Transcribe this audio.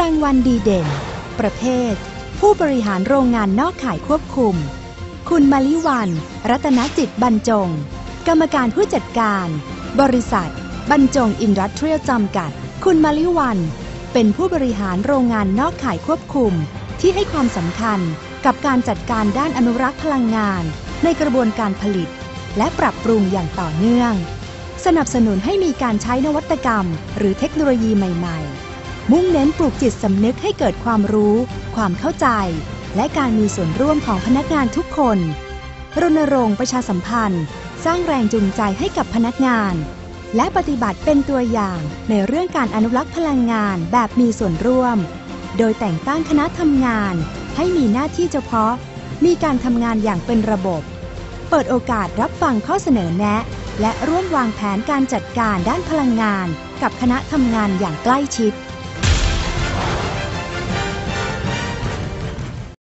รางวัลดีเด่น ประเภท ผู้บริหารโรงงานนอกข่ายควบคุม คุณมาลิวัน รัตนจิตบรรจง กรรมการผู้จัดการ บริษัท บรรจงอินดัสเทรียลจำกัด คุณมาลิวัน เป็นผู้บริหารโรงงานนอกข่ายควบคุม ที่ให้ความสำคัญกับการจัดการด้านอนุรักษ์พลังงาน ในกระบวนการผลิต และปรับปรุงอย่างต่อเนื่อง สนับสนุนให้มีการใช้นวัตกรรม หรือเทคโนโลยีใหม่ ๆ มุ่งเน้นปลูกจิตสำนึกให้เกิดความรู้ ความเข้าใจ และการมีส่วนร่วมของพนักงานทุกคน รณรงค์ประชาสัมพันธ์ สร้างแรงจูงใจให้กับพนักงาน และปฏิบัติเป็นตัวอย่างในเรื่องการอนุรักษ์พลังงานแบบมีส่วนร่วม โดยแต่งตั้งคณะทำงาน ให้มีหน้าที่เฉพาะ มีการทำงานอย่างเป็นระบบ เปิดโอกาสรับฟังข้อเสนอแนะ และร่วมวางแผนการจัดการด้านพลังงาน กับคณะทำงานอย่างใกล้ชิด